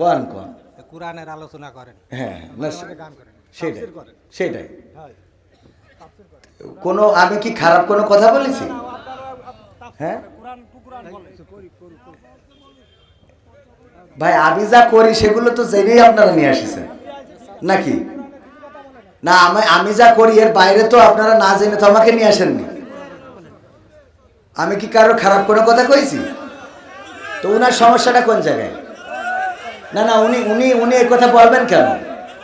কোন কোন কোরআনের আলোচনা করেন। হ্যাঁ না সেটাই সেটাই। কোনো আমি কি খারাপ কোনো কথা বলেছি? হ্যাঁ? ভাই আমি যা করি সেগুলো তো জেনেই আপনারা নিয়ে আসেছেন। নাকি? না আমি আমি যা করি এর বাইরে তো আপনারা না জেনে তো আমাকে নিয়ে আসেননি। আমি কি কারোর খারাপ কোনো কথা কইছি? তো উনার সমস্যাটা কোন জায়গায়? না না উনি উনি উনি এই কথা বলবেন কেন?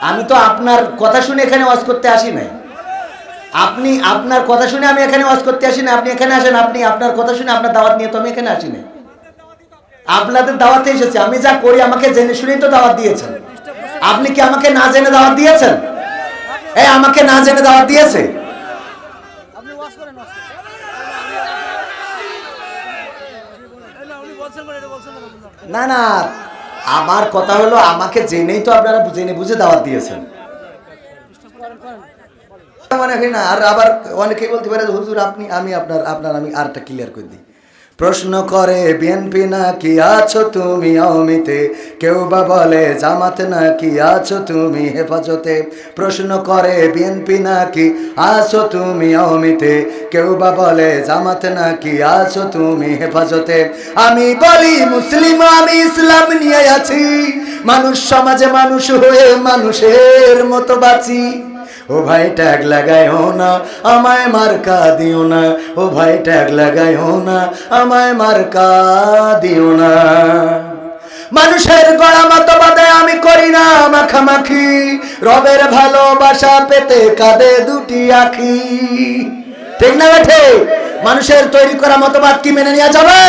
আমি তো আপনার কথা শুনে এখানে ওয়াজ করতে আসি নাই। আপনি আপনার কথা শুনে আমি এখানে ওয়াজ করতে আসি না আপনি এখানে আসেন আপনি আপনার কথা শুনে আপনার দাওয়াত নিয়ে তো আমি এখানে আসি নাই। আপনাদের দাওয়াতে এসেছি। আমি যা করি আমাকে জেনে শুনেই তো দাওয়াত দিয়েছেন। আপনি কি আমাকে না জেনে দাওয়াত দিয়েছেন? এই আমাকে না জেনে দাওয়াত দিয়েছে? না না আমার কথা হলো, আমাকে জেনেই তো আপনারা জেনে বুঝে দাওয়াত দিয়েছেন। মনে হয় না, আর আবার অনেকেই বলতে পারে হুজুর, আপনি, আমি আপনার আপনার, আমি আরটা ক্লিয়ার করে দিই। প্রশ্ন করে, বিএনপি না কি আছো তুমি অমিতে কেউ বা বলে, জামাত না কি আছো তুমি হেফাজতে? প্রশ্ন করে, বিএনপি না কি আছো তুমি অমিতে কেউ বা বলে, জামাত না কি আছো তুমি হেফাজতে? আমি বলি, মুসলিম আমি ইসলাম নিয়ে আছি। মানুষ সমাজে মানুষ হয়ে মানুষের মতো বাঁচি। ও ভাই ট্যাগ লাগাইও না, আমায় মার্কা দিও না। ও ভাই ট্যাগ লাগাইও না, আমায় মার্কা দিও না। মানুষের গড়া মতবাদে আমি করি না মাখামাখি। রবের ভালোবাসা পেতে কাঁদে দুটি আখি। ঠিক না মানুষের তৈরি করা মতবাদ কি মেনে নেওয়া যাবে?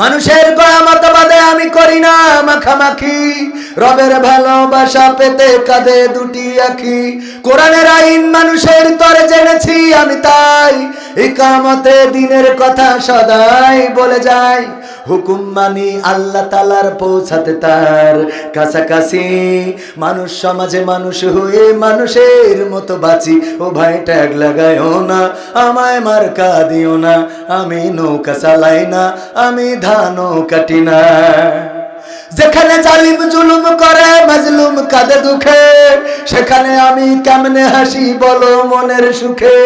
মানুষের গড়া মতবাদে আমি করি না মাখামাখি। রবের ভালোবাসা পেতে কাঁধে দুটি আঁকি কোরআনের আইন মানুষের তরে জেনেছি আমি তাই। একামতে দিনের কথা সদাই বলে যাই। হুকুম মানি আল্লাহ তালার পৌঁছাতে তার কাছাকাছি। মানুষ সমাজে মানুষ হয়ে মানুষের মতো বাঁচি। ও ভাই, ট্যাগ লাগাইও না, আমায় মার্কা দিও না। আমি নৌকা চালাই না, আমি ধানও কাটি না যেখানে জালিম জুলুম করে, মাজলুম কাঁদে দুঃখে। সেখানে আমি কেমনে হাসি বলো মনের সুখে?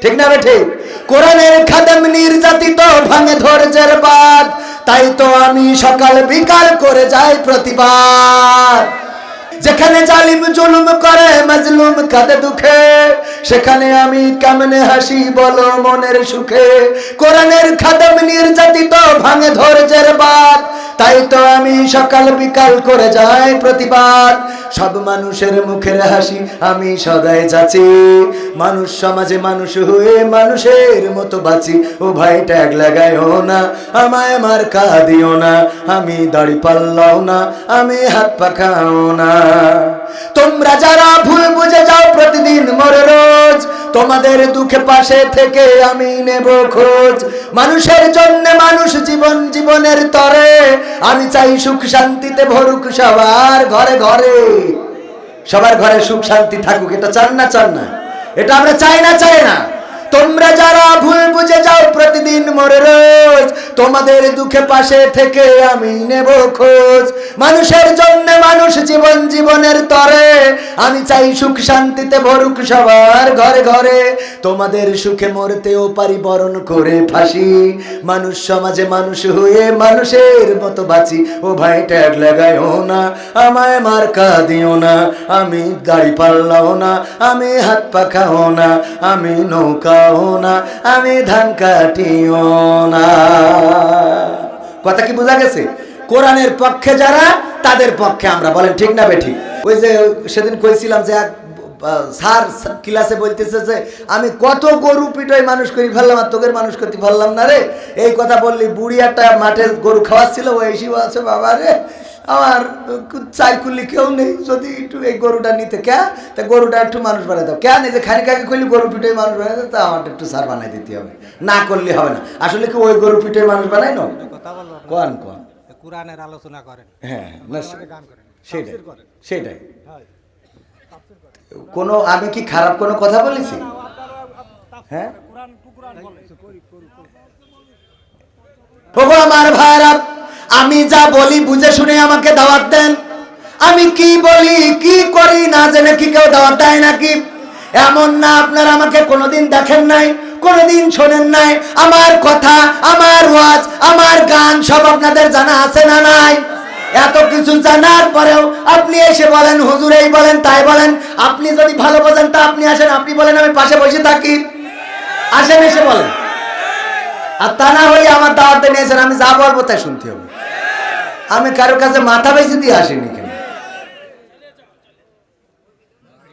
ঠিক না ঠিক? কোরআনের খাদেম নির্যাতিত ভাঙে ধৈর্যের বাদ তাই তো আমি সকাল বিকাল করে যাই প্রতিবার। যেখানে জালিম জুলুম করে, মাজলুম খাদে দুঃখে। সেখানে আমি কেমনে হাসি বলো মনের সুখে? কোরআনের খাদেম নির্যাতিত ভাঙে ধৈর্যের বাদ তাই তো আমি সকাল বিকাল করে যাই প্রতিবাদ। সব মানুষের মুখের হাসি আমি সদাই যাচ্ছি মানুষ সমাজে মানুষ হয়ে মানুষের মতো বাঁচি। ও ভাই ট্যাগ লাগাইও না, আমায় মার্কা দিও না। আমি দাড়ি পাল্লাও না, আমি হাত পাখাও না। তোমরা যারা ভুল বুঝে যাও প্রতিদিন মরে রোজ, তোমাদের দুঃখে পাশে থেকে আমি নেব খোঁজ। মানুষের জন্য মানুষ জীবন জীবনের তরে, আমি চাই সুখ শান্তিতে ভরুক সবার ঘরে ঘরে। সবার ঘরে সুখ শান্তি থাকুক, এটা চান না চান না। এটা আমরা চাই না চাই না। তোমরা যারা ভুল বুঝে যাও প্রতিদিন মরে রোজ, তোমাদের দুঃখে পাশে থেকে আমি নেব খোঁজ। মানুষের জন্য মানুষ জীবন জীবনের তরে, আমি চাই সুখ শান্তিতে ভরুক সবার ঘরে ঘরে। তোমাদের সুখে মরতেও পারি বরণ করে ফাঁসি। মানুষ সমাজে মানুষ হয়ে মানুষের মতো বাঁচি। ও ভাই, ট্যাগ লাগাইও না, আমায় মার্কা দিও না। আমি গাড়ি পাল্লাও না, আমি হাত পাখাও না, আমি না, আমি ধান কাটিও না। কথা কি বোঝা গেছে? কোরআনের পক্ষে যারা, তাদের পক্ষে আমরা, বলেন ঠিক না বেঠিক? ওই যে সেদিন কইছিলাম যে এক স্যার ক্লাসে বলতেছে যে, আমি কত গরু পিটোয় মানুষ করি ফেললাম, আর তোদের মানুষ করতে পারলাম না রে। এই কথা বললি, বুড়ি একটা মাঠে গরু খাওয়াচ্ছিল, ও এসে আছে, বাবা রে। আমার চাই কুল্লি কেউ নেই। যদি একটু এই গরুটা নিতে কে? তা গরুটা একটু মানুষ বানাই দাও। কেন এই যে খানিকাকে করলি গরু পিটোয় মানুষ বানাই দাও তা আমার একটু সার বানাই দিতে হবে। না করলে হবে না। আসলে কি ওই গরু পিঠে মানুষ বানাই না। কোন কোন কোরআনের আলোচনা করেন। হ্যাঁ না করেন। সেটাই সেটাই। কোনো আমি কি খারাপ কোনো কথা বলেছি? হ্যাঁ? আমার ভাইরা আমি যা বলি বুঝে শুনে আমাকে দাওয়াত দেন। আমি কি বলি, কি করি না জেনে কি কেউ দাওয়াত দেয় নাকি? এমন না, আপনারা আমাকে কোনোদিন দেখেন নাই, কোনোদিন শোনেন নাই। আমার কথা, আমার ওয়াজ, আমার গান সব আপনাদের জানা আছে না নাই? এত কিছু জানার পরেও আপনি এসে বলেন, হুজুর এই বলেন, তাই বলেন। আপনি যদি ভালো বোঝেন, তা আপনি আসেন, আপনি বলেন, আমি পাশে বসে থাকি। আসেন, এসে বলেন। আর তা না হলে আমার দাওয়াতে নিয়েছেন আমি যা বলব তাই শুনতে হবে। আমি কারোর কাছে মাথা বেশি দিয়ে আসিনি কেন?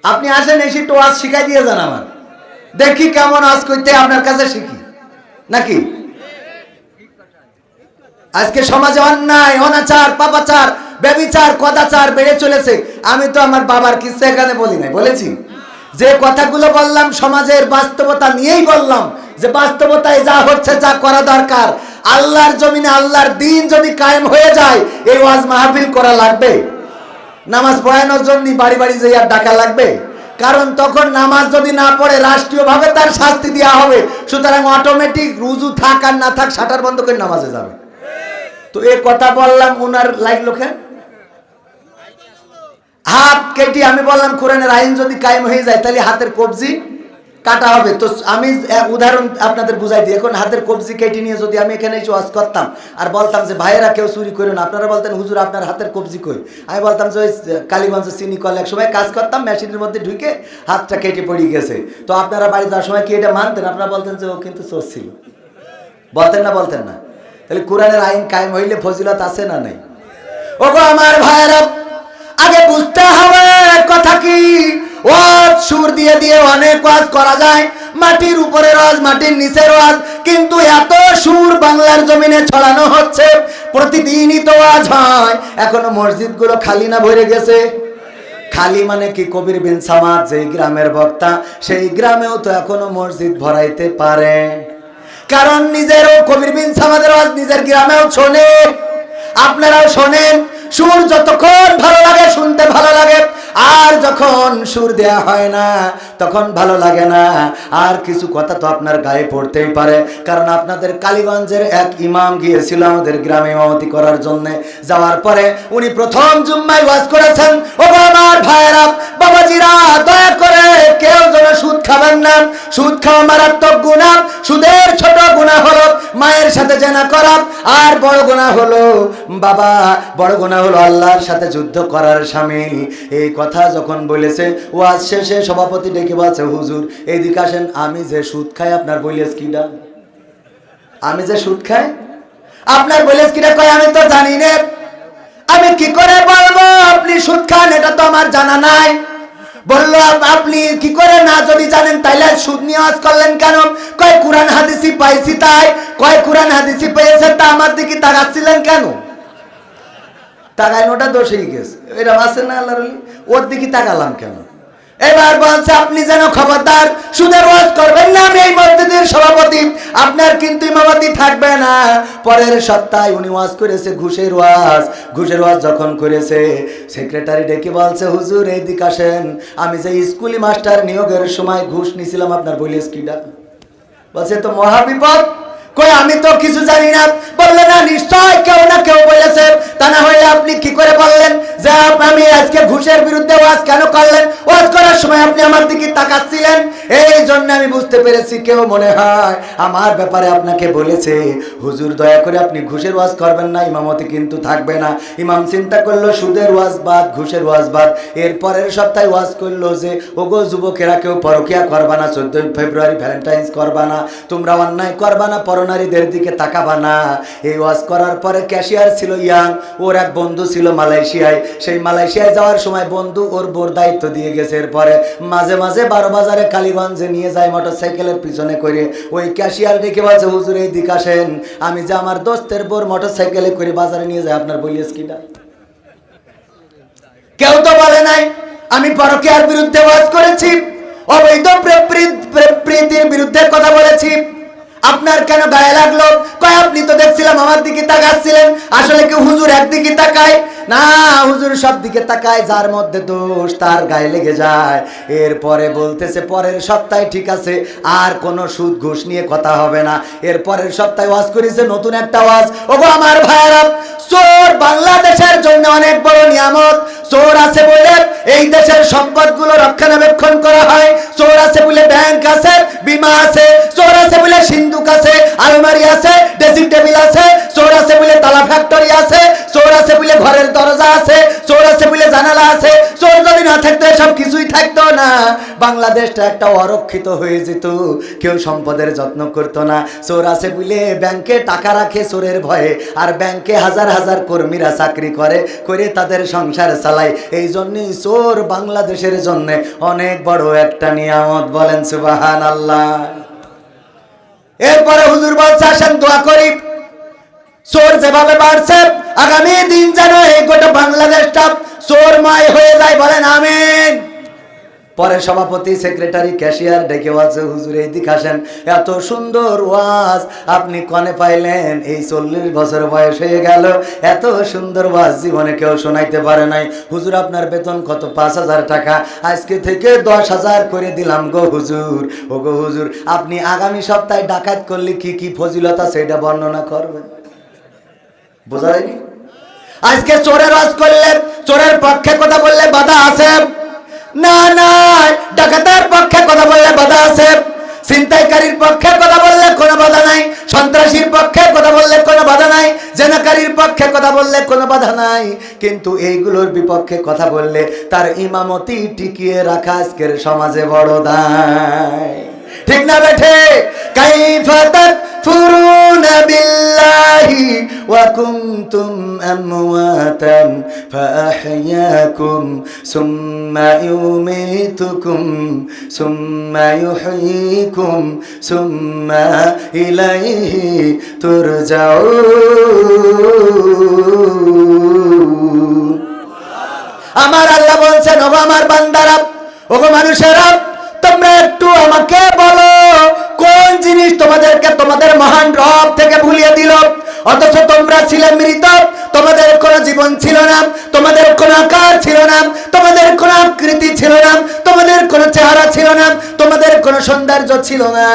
আপনি আসেন, এসে একটু আজ শিখাই দিয়ে যান আমার। দেখি কেমন আজ করতে আপনার কাছে শিখি। নাকি? আজকে সমাজে অন্যায়, অনাচার, পাপাচার, ব্যবিচার কদাচার বেড়ে চলেছে। আমি তো আমার বাবার কিছু এখানে বলি নাই, বলেছি? যে কথাগুলো বললাম, সমাজের বাস্তবতা নিয়েই বললাম, যে বাস্তবতায় যা হচ্ছে যা করা দরকার। আল্লাহর জমিনে আল্লাহর দিন যদি কায়েম হয়ে যায়, এই ওয়াজ মাহফিল করা লাগবে? নামাজ পড়ানোর জন্য বাড়ি বাড়ি যে আর ডাকা লাগবে? কারণ তখন নামাজ যদি না পড়ে, রাষ্ট্রীয়ভাবে তার শাস্তি দেওয়া হবে। সুতরাং অটোমেটিক রুজু থাক আর না থাক শাটার বন্ধ করে নামাজে যাবে। তো এ কথা বললাম ওনার লাগল কেন হাত কেটে আমি বললাম, কোরআনের আইন যদি কায়েম হয়ে যায়, তাহলে হাতের কবজি কাটা হবে। তো আমি উদাহরণ আপনাদের বুঝাই দিই। এখন হাতের কবজি কেটে নিয়ে যদি আমি এখানে এসে ওয়াজ করতাম আর বলতাম যে, ভাইয়েরা কেউ চুরি করে না। আপনারা বলতেন, হুজুর, আপনার হাতের কবজি কই? আমি বলতাম যে, ওই কালীগঞ্জ চিনি কল। এক সময় কাজ করতাম, মেশিনের মধ্যে ঢুকে হাতটা কেটে পড়ে গেছে। তো আপনারা বাড়ি যাওয়ার সময় কি এটা মানতেন? আপনারা বলতেন যে, ও কিন্তু চোর ছিল। বলতেন না বলতেন না। তাহলে কোরআনের আইন কায়েম হইলে ফজিলত আছে না নাই? ওগো আমার ভাইয়েরা, আগে বুঝতে হবে কথা কি? ওয়াজ সুর দিয়ে দিয়ে অনেক ওয়াজ করা যায়। মাটির উপরে রজ মাটির নিচে রজ কিন্তু এত সুর বাংলার জমিনে ছড়ানো হচ্ছে, প্রতিদিনই তো ওয়াজ হয়। এখনও মসজিদগুলো খালি না ভরে গেছে? খালি মানে কি? কবির বিন সামাদ, যেই গ্রামের বক্তা, সেই গ্রামেও তো এখনও মসজিদ ভরাইতে পারে। কারণ নিজেরও কবির বিন সামাদের আওয়াজ নিজের গ্রামেও শোনে। আপনারাও শোনেন। সুর যতক্ষণ ভালো লাগে, শুনতে ভালো লাগে। আর যখন সুর দেয়া হয় না, তখন ভালো লাগে না। আর কিছু কথা তো আপনার গায়ে পড়তেই পারে। কারণ আপনাদের কালীগঞ্জের এক ইমাম গিয়েছিল আমাদের গ্রামে ইমামতি করার জন্য। যাওয়ার পরে উনি প্রথম জুম্মায় ওয়াজ করেছেন ও আমার ভাইয়েরা, বাবাজিরা, দয়া করে কেউ যেন সুদ খাবেন না। সুদ খাওয়া মারাত্মক গুণা সুদের ছোট গুণা হলো মায়ের সাথে জেনা করা। আর বড় গুণা হলো বাবা। বড় গুণা হলো আল্লাহর সাথে যুদ্ধ করার সামিল এই কথা যখন বলেছে ওয়াজ শেষে সভাপতি ডেকে বলছে, হুজুর, এইদিকে আসেন, আমি যে সুদ খাই, আপনার বলিস কিডা আমি যে সুদ খাই? আপনার বলিস কিডা কয়, আমি তো জানি না। আমি কি করে বলব? আপনি সুদ খান, এটা তো আমার জানা নাই। বলল, আপনি কি করে না, যদি জানেন, তাইলে সুদ নিয়ে ওয়াজ করলেন কেন? কয়, কোরআন হাদিসি পাইছি তাই। কয়, কোরআন হাদিসি পেয়েছেন তা আমার দিকে তাকাচ্ছিলেন কেন? তাকায় ওটা দোষ হয়ে গেছে। এরকম আছে না আল্লাহর ওর দিকে তাকালাম কেন? এবার বলছে, আপনি যেন খবরদার, সুদের ওয়াজ করবেন না আমি এই মসজিদের সভাপতি। আপনার কিন্তু ইমামতি থাকবে না। পরের সপ্তাহে উনি ওয়াজ করেছে ঘুষের ওয়াজ। ঘুষের ওয়াজ যখন করেছে, সেক্রেটারি ডেকে বলছে, হুজুর এই দিক আসেন। আমি যে স্কুলি মাস্টার নিয়োগের সময় ঘুষ নিছিলাম আপনার বলিস কিডা বলছে তো মহাবিপদ কই আমি তো কিছু জানি না। বললে, না, নিশ্চয় কেউ না কেউ বলেছে। তা না হলে আপনি কি করে বললেন? যে আমি আজকে ঘুষের বিরুদ্ধে ওয়াজ কেন করলেন? ওয়াজ করার সময় আপনি আমার দিকে তাকাচ্ছিলেন। এই জন্য আমি বুঝতে পেরেছি, কেউ মনে হয় আমার ব্যাপারে আপনাকে বলেছে। হুজুর, দয়া করে আপনি ঘুষের ওয়াজ করবেন না, ইমামতি কিন্তু থাকবে না। ইমাম চিন্তা করল, সুদের ওয়াজ বাদ, ঘুষের ওয়াজ বাদ। এর পরের সপ্তাহে ওয়াজ করল যে, ওগো যুবকেরা, কেউ পরকিয়া করবা না, চোদ্দই ফেব্রুয়ারি ভ্যালেন্টাইন্স করবা না, তোমরা অন্যায় করবা না পরনারীদের দিকে তাকাবা না। এই ওয়াজ করার পরে ক্যাশিয়ার ছিল ইয়াং, ওর এক বন্ধু ছিল মালয়েশিয়ায়। সেই মালয়েশিয়ায় যাওয়ার সময় বন্ধু ওর বোর দায়িত্ব দিয়ে গেছে। এরপরে মাঝে মাঝে বারো বাজারে কালীগঞ্জে নিয়ে যায় মোটর সাইকেলের পিছনে করে। ওই ক্যাশিয়ার ডেকে বলছে, হুজুর এই দিক আসেন। আমি যে আমার দোস্তের বোর মোটর সাইকেলে করে বাজারে নিয়ে যাই, আপনার বলিস কিনা কেউ তো বলে নাই, আমি পরকীয়ার বিরুদ্ধে ওয়াজ করেছি, অবৈধ প্রেম- প্রীতির বিরুদ্ধে কথা বলেছি। আপনার কেন গায়ে লাগল? কয়, আপনি তো দেখছিলাম আমার দিকে তাকাচ্ছিলেন। আসলে কি হুজুর একদিকে তাকায়? না, হুজুর সব দিকে তাকায়, যার মধ্যে দোষ তার গায়ে লেগে যায়। এরপরে বলতেছে, পরের সপ্তাহে ঠিক আছে, আর কোনো সুদ ঘুষ নিয়ে কথা হবে না। এর পরের সপ্তাহে ওয়াজ করেছে, নতুন একটা ওয়াজ। ওগো আমার ভাইয়েরা, চোর বাংলাদেশের জন্য অনেক বড় নিয়ামত। চোর আছে বলে এই দেশের সম্পদগুলো রক্ষণাবেক্ষণ করা হয়। চোর আছে বলে ব্যাংক আছে, বিমা আছে, চোর আছে বলে সিন্ধুক আছে, আলমারি আছে ড্রেসিং টেবিল আছে, চোর আছে বলে তালা ফ্যাক্টরি আছে, চোর আছে বলে ঘরের দরজা আছে, চোর আছে বলে জানালা আছে। চোর যদি না থাকতো সব কিছুই থাকতো না। বাংলাদেশটা একটা অরক্ষিত হয়ে যেত, কেউ সম্পদের যত্ন করতো না। চোর আছে বলে ব্যাংকে টাকা রাখে চোরের ভয়ে, আর ব্যাংকে হাজার হাজার কর্মীরা চাকরি করে করে তাদের সংসার চালায় এই জন্যই চোর বাংলাদেশের জন্য অনেক বড় একটা নিয়ামত বলেন সুবাহান আল্লাহ এরপরে হুজুর বলছে, আসেন দোয়া করি। চোর যেভাবে বাড়ছে, আগামী দিন যেন এই গোটা বাংলাদেশটা চোরময় হয়ে যায় বলেন, আমিন। পরে সভাপতি সেক্রেটারি ক্যাশিয়ার ডেকে বলছে হুজুর এই দিক আসেন। এত সুন্দর ওয়াজ আপনি কনে পাইলেন? এই চল্লিশ বছর বয়স হয়ে গেল। এত সুন্দর ওয়াজ জীবনে কেউ শোনাইতে পারে নাই। হুজুর, আপনার বেতন কত? পাঁচ হাজার টাকা। আজকে থেকে দশ হাজার করে দিলাম গো হুজুর। ও গো হুজুর, আপনি আগামী সপ্তাহে ডাকাত করলে কি কি ফজিলতা সেটা বর্ণনা করবেন। বোঝা যায়নি? আজকে চোরের ওয়াজ করলে চোরের পক্ষে কথা বললে বাধা আছে। না না, ডাকাতের পক্ষে কথা বললে বাধা আছে। ছিনতাইকারীর পক্ষে কথা বললে কোনো বাধা নাই। সন্ত্রাসীর পক্ষে কথা বললে কোনো বাধা নাই। জেনাকারীর পক্ষে কথা বললে কোনো বাধা নাই। কিন্তু এইগুলোর বিপক্ষে কথা বললে তার ইমামতি টিকিয়ে রাখা আজকের সমাজে বড় দায়। ঠিক না বেঠে? কাইফা বিল্লাহি ওয়া কুনতুম আমওয়াতান ফাআহইয়াকুম সুম্মা ইউমীতুকুম সুম্মা ইউহয়িকুম সুম্মা ইলাইহি তুরজাউন আমার আল্লাহ বলছেন, ওগো আমার বান্দারা, ওগো মানুষেরা অথচ তোমরা ছিলে মৃত, তোমাদের কোনো জীবন ছিল না, তোমাদের কোনো আকার ছিল না, তোমাদের কোনো আকৃতি ছিল না, তোমাদের কোনো চেহারা ছিল না তোমাদের কোনো সৌন্দর্য ছিল না।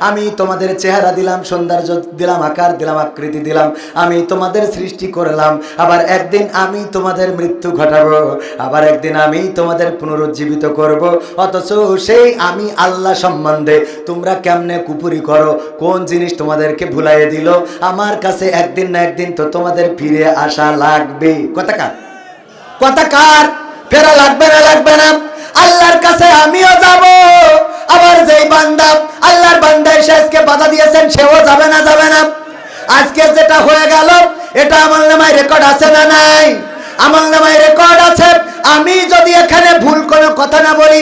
আমি তোমাদের চেহারা দিলাম, সৌন্দর্য দিলাম, আকার দিলাম, আকৃতি দিলাম। আমি তোমাদের সৃষ্টি করলাম। আবার একদিন আমি তোমাদের মৃত্যু ঘটাবো। আবার একদিন আমি তোমাদের পুনরুজ্জীবিত করব। অথচ সেই আমি আল্লাহ সম্বন্ধে তোমরা কেমনে কুপুরি করো? কোন জিনিস তোমাদেরকে ভুলাইয়ে দিল? আমার কাছে একদিন না একদিন তো তোমাদের ফিরে আসা লাগবে। কথা কথা কার? ফেরা লাগবে না লাগবে না। আল্লাহর কাছে আমিও সেও যাবে না যাবে না। আজকে যেটা হয়ে গেল, এটা আমার নামায় রেকর্ড আছে না নাই? আমার নামায় রেকর্ড আছে। আমি যদি এখানে ভুল কোনো কথা না বলি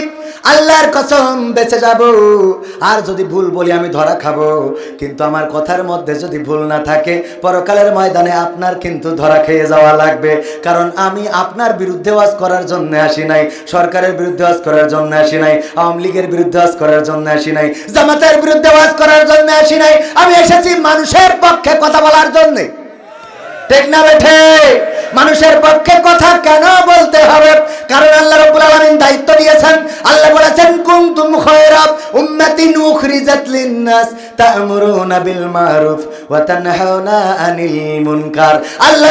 আল্লাহর কসম বেঁচে যাব। আর যদি ভুল বলি আমি ধরা খাব। কিন্তু আমার কথার মধ্যে যদি ভুল না থাকে, পরকালের ময়দানে আপনার কিন্তু ধরা খেয়ে যাওয়া লাগবে। কারণ আমি আপনার বিরুদ্ধে ওয়াজ করার জন্য আসি নাই, সরকারের বিরুদ্ধে ওয়াজ করার জন্য আসি নাই, আওয়ামী লীগের বিরুদ্ধে ওয়াজ করার জন্য আসি নাই, জামাতের বিরুদ্ধে ওয়াজ করার জন্য আসি নাই। আমি এসেছি মানুষের পক্ষে কথা বলার জন্যে। ঠিক না বেঠে? মানুষের পক্ষে কথা কেন বলতে হবে? কারণ আল্লাহ রাব্বুল আলামিন দায়িত্ব দিয়েছেন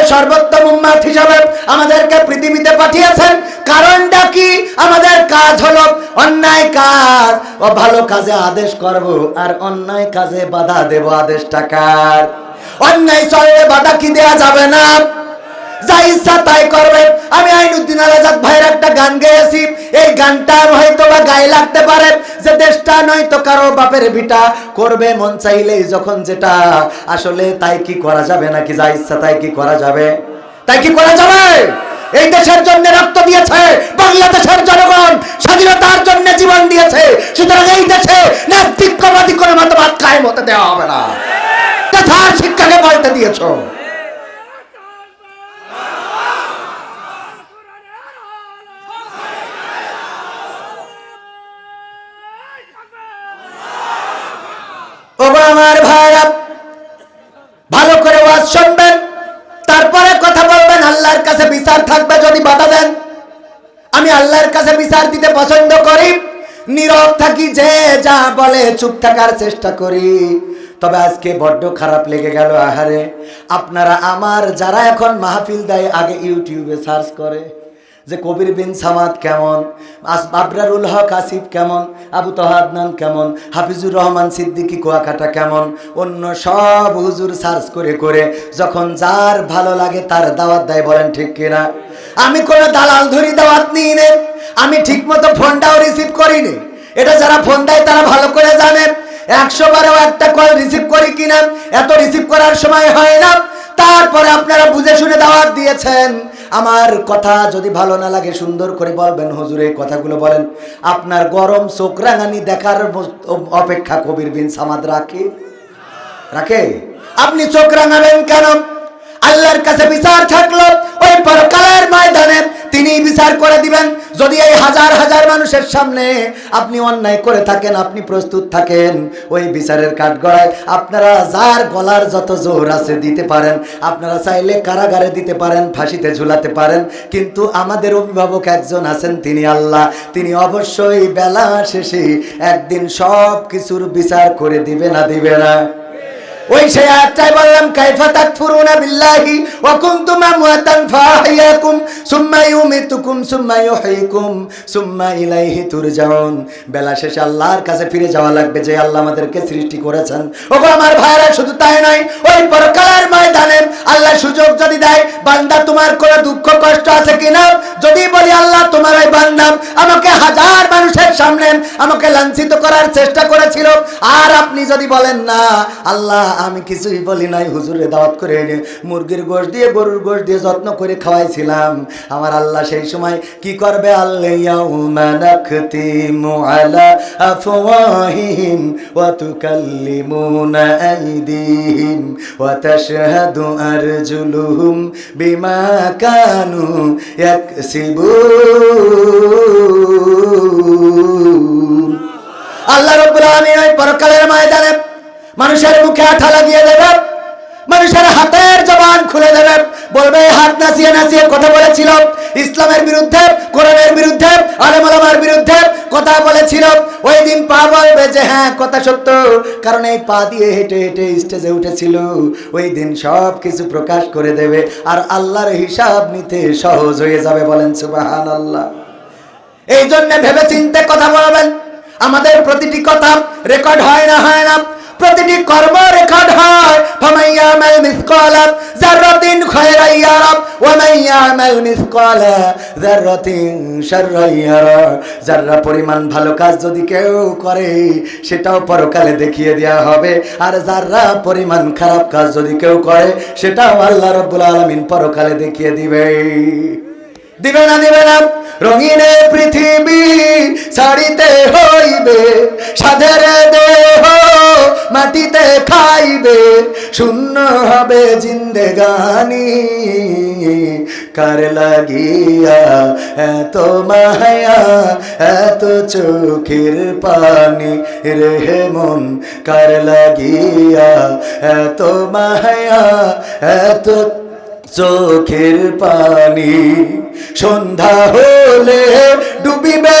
সর্বোত্তম হিসাবে আমাদেরকে পৃথিবীতে পাঠিয়েছেন। কারণটা কি? আমাদের কাজ হলো অন্যায় কাজ। ও ভালো কাজে আদেশ করব আর অন্যায় কাজে বাধা দেব আদেশটা কার? অন্যায় চললে বাধা কি দেয়া যাবে না? তাই কি করা যাবে এই দেশের জন্য রক্ত দিয়েছে বাংলাদেশের জনগণ। স্বাধীনতার জন্য জীবন দিয়েছে। সুতরাং এই দেশে কোনো মতবাদ কায়েম হতে দেওয়া হবে না। শিক্ষাকে পাল্টে দিয়েছ ও আমার ভাই বিচার থাকবে যদি বাধা দেন। আমি আল্লাহর কাছে বিচার দিতে পছন্দ করি। নীরব থাকি যে যা বলে, চুপ থাকার চেষ্টা করি। তবে আজকে বড্ড খারাপ লেগে গেল, আহারে। আপনারা আমার যারা এখন মাহফিল দেয়, আগে ইউটিউবে সার্চ করে যে কবির বিন সামাদ কেমন আবরারুল হক আসিফ কেমন, আবু তহাদনান কেমন, হাফিজুর রহমান সিদ্দিকি কুয়াকাটা কেমন, অন্য সব হুজুর সার্চ করে করে যখন যার ভালো লাগে তার দাওয়াত দেয়, বলেন ঠিক কিনা? আমি কোনো দালাল ধরি দাওয়াত নিই নে। আমি ঠিক মতো ফোনটাও রিসিভ করিনি এটা যারা ফোন দেয় তারা ভালো করে জানেন একশো বারেও একটা কল রিসিভ করি কিনা এত রিসিভ করার সময় হয় না। তারপরে আপনারা বুঝে শুনে দাওয়াত দিয়েছেন। আমার কথা যদি ভালো না লাগে, সুন্দর করে বলবেন। হুজুর, এই কথাগুলো বলেন। আপনার গরম চোখ রাঙানি দেখার অপেক্ষা কবির বিন সামাদ রাখে? রাখে? আপনি চোখ রাঙাবেন কেন? আল্লাহর কাছে বিচার থাকল। পরকালের ময়দানে তিনি বিচার করে দিবেন। যদি এই হাজার হাজার মানুষের সামনে আপনি অন্যায় করে থাকেন, আপনি প্রস্তুত থাকেন, ওই বিচারের কাঠগড়ায় আপনারা যার গলার যত জোর আছে দিতে পারেন, আপনারা চাইলে কারাগারে দিতে পারেন, ফাঁসিতে ঝুলাতে পারেন। কিন্তু আমাদের অভিভাবক একজন আছেন তিনি আল্লাহ। তিনি অবশ্যই বেলা শেষে একদিন সব কিছুর বিচার করে দিবে না দিবে না। ওই সেই আয়াতটাই বললাম, কাইফা তাকফুরুনা বিল্লাহি ওয়া কুনতুম আমওয়াতান ফাহিয়াকুম সুম্মা ইউমিতুকুম, সুম্মা ইউহয়িকুম সুম্মা ইলাইহি তুরজাউন। বেলা শেষে আল্লাহর কাছে ফিরে যাওয়া লাগবে, যে আল্লাহ আমাদেরকে সৃষ্টি করেছেন। ওগো আমার ভাইরা, শুধু তাই নয়, ওই পরকালের ময়দানে আল্লাহ সুযোগ যদি দেয়, বান্দা তোমার কোনো দুঃখ, কষ্ট আছে কিনা? যদি বলি, আল্লাহ তোমার ওই বান্দা আমাকে হাজার মানুষের সামনে আমাকে লাঞ্ছিত করার চেষ্টা করেছিল। আর আপনি যদি বলেন, না, আল্লাহ আমি কিছুই বলি নাই হুজুরে দাওয়াত করে মুরগির গোশ দিয়ে, গরুর গোশ দিয়ে যত্ন করে খাওয়াইছিলাম। আমার আল্লাহ সেই সময় কি করবে? আল্লাহ বিমা কানু ইয়াকসিবুন। আল্লাহ রব্বুল আলামিন পরকালের ময়দানে মানুষের মুখে আঠা লাগিয়ে দেবে। মানুষের হাতের জবান খুলে দেবে। বলবে, হাত নাচিয়ে নাচিয়ে কথা বলেছিল। ইসলামের বিরুদ্ধে, কোরআনের বিরুদ্ধে আলেমালামার বিরুদ্ধে কথা বলেছিল। ওই দিন পা বলবে যে হ্যাঁ কথা সত্য। কারণ এই পা দিয়ে হেঁটে হেঁটে স্টেজে উঠেছিল। ওই দিন সব কিছু প্রকাশ করে দেবে। আর আল্লাহর হিসাব নিতে সহজ হয়ে যাবে বলেন সুবাহান আল্লাহ এই জন্য ভেবে চিন্তে কথা বলবেন। আমাদের প্রতিটি কথা রেকর্ড হয় না হয় না। প্রতিটি কর্ম রেকর্ড হয়। ফামাইয়ামাল মিসকালা যাররাতিন খায়রান ইয়ারা ওয়া মাইয়ামাল মিসকালা যাররাতিন শাররান ইয়ারা যারা পরিমাণ ভালো কাজ যদি কেউ করে, সেটাও পরকালে দেখিয়ে দেওয়া হবে। আর যারা পরিমাণ খারাপ কাজ যদি কেউ করে, সেটাও আল্লাহ রাব্বুল আলামিন পরকালে দেখিয়ে দিবে। দিবে না দিবে না। রঙিনে পৃথিবী ছাড়িতে হইবে, সাধের দেহ মাটিতে খাইবে, শূন্য হবে জিন্দেগানি। কার লাগিয়া এত মায়া, এত চোখের পানি রে মন, কার লাগিয়া এত মায়া, এত চোখের পানি। সন্ধ্যা হলে ডুবিবে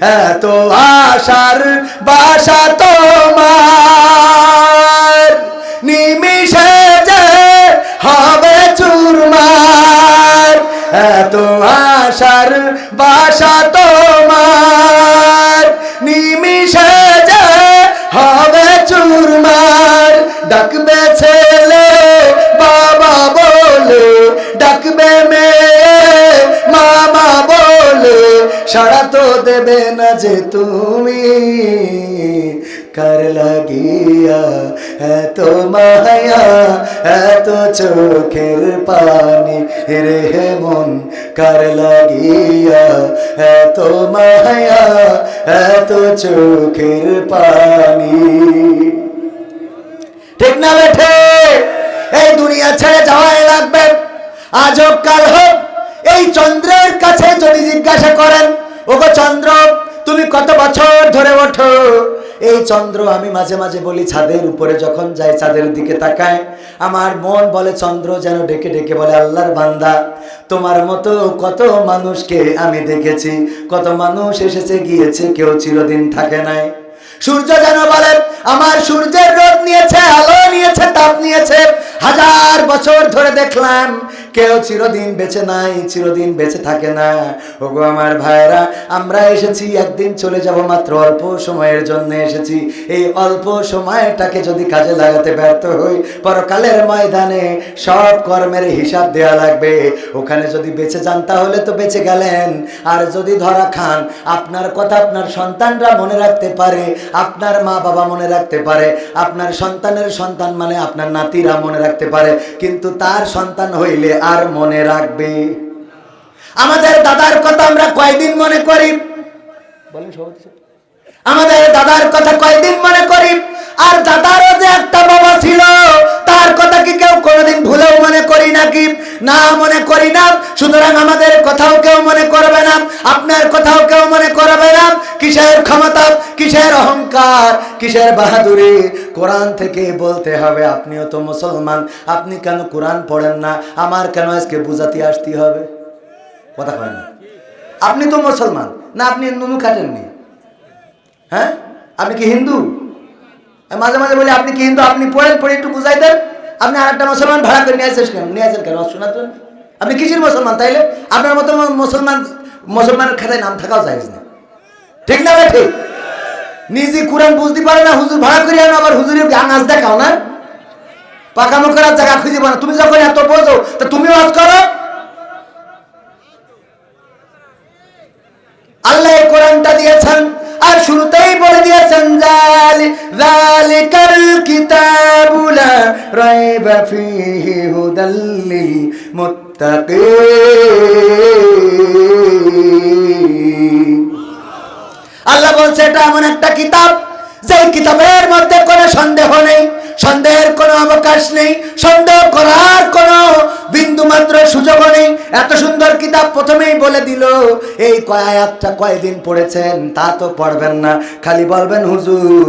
এত আশার বাসা তোমার। নিমিষে যে হবে চুরমার। এত আশার বাসা তোমার সারা তো দেবে না যে তুমি। কার লাগিয়া এত মায়া, এত চোখের পানি। রে মন, কার লাগিয়া এত মায়া, এত চোখের পানি। ঠিক না বেঠে, এই দুনিয়া ছেড়ে যাওয়াই লাগবে। আজ হোক কাল এই চন্দ্রের কাছে যদি জিজ্ঞাসা করেন, ওগো চন্দ্র, তুমি কত বছর ধরে ওঠো? এই চন্দ্র আমি মাঝে মাঝে বলি, ছাদের উপরে যখন যাই, ছাদের দিকে তাকায় আমার মন বলে, চন্দ্র যেন ডেকে ডেকে বলে, আল্লাহর বান্দা, তোমার মতো কত মানুষকে আমি দেখেছি। কত মানুষ এসেছে, গিয়েছে, কেউ চিরদিন থাকে নাই। সূর্য যেন বলে, আমার সূর্যের রোদ নিয়েছে, আলো নিয়েছে, তাপ নিয়েছে। হাজার বছর ধরে দেখলাম কেউ চিরদিন বেঁচে নাই, চিরদিন বেঁচে থাকে না। ওগো আমার ভাইরা আমরা এসেছি, একদিন চলে যাব মাত্র অল্প সময়ের জন্য এসেছি। এই অল্প সময়টাকে যদি কাজে লাগাতে ব্যর্থ হই, পরকালের ময়দানে সব কর্মের হিসাব দেয়া লাগবে। ওখানে যদি বেঁচে যান, তাহলে তো বেঁচে গেলেন। আর যদি ধরা খান, আপনার কথা আপনার সন্তানরা মনে রাখতে পারে, আপনার মা বাবা মনে রাখতে পারে, আপনার সন্তানের সন্তান মানে আপনার নাতিরা মনে রাখতে পারে। কিন্তু তার সন্তান হইলে আর মনে রাখবে। আমাদের দাদার কথা আমরা কয়দিন মনে করি? বলেন আমাদের দাদার কথা কয়দিন মনে করি? আর দাদারও যে একটা বাবা ছিল তার কথা কি কেউ কোনোদিন ভুলেও মনে করি? নাকি? না, মনে করি না। সুতরাং আমাদের কেউ মনে করবে না। আপনার কেউ মনে করবে না। কিসের ক্ষমতা? কিসের অহংকার? কিসের বাহাদুরি? কোরআন থেকে বলতে হবে, আপনিও তো মুসলমান। আপনি কেন কোরআন পড়েন না? আমার কেন আজকে বুঝাতে আসতে হবে? কথা কয় না। আপনি তো মুসলমান। না, আপনি নুনু কাটেননি হ্যাঁ? আপনি কি হিন্দু? মাঝে মাঝে বলি, আপনি কি হিন্দু? আপনি পড়েন, পড়ে একটু বুঝাই দেন। আপনি আর একটা মুসলমান ভাড়া করে নিয়ে আসেন নিয়ে আসেন কেন? শোনার জন্য আপনি কিসের মুসলমান তাইলে? আপনার মতো মুসলমান মুসলমানের খাতায় নাম থাকাও যায় না। ঠিক না ভাই? ঠিক। নিজে কোরআন বুঝতে পারে না, হুজুর ভাড়া করে আমি আবার হুজুরের গান দেখাও না। পাকামো করার জায়গা খুঁজে পাও না। তুমি যখন এত বোঝো, তা তুমিও আজ করো আল্লাহ এই কোরআনটা দিয়েছেন আর শুরুতেই যালিকাল কিতাবু লা রাইবা ফীহি হুদাল লিল আল্লাহ বলছে, এটা এমন একটা কিতাব, যেই কিতাবের মধ্যে কোনো সন্দেহ নেই। সন্দেহের কোনো অবকাশ নেই, সন্দেহ করার কোনো বিন্দু মাত্র সুযোগ নেই। এত সুন্দর কিতাব প্রথমেই বলে দিল, এই কয়াতটা কয়দিন পড়েছেন তা তো পড়বেন না। খালি বলবেন, হুজুর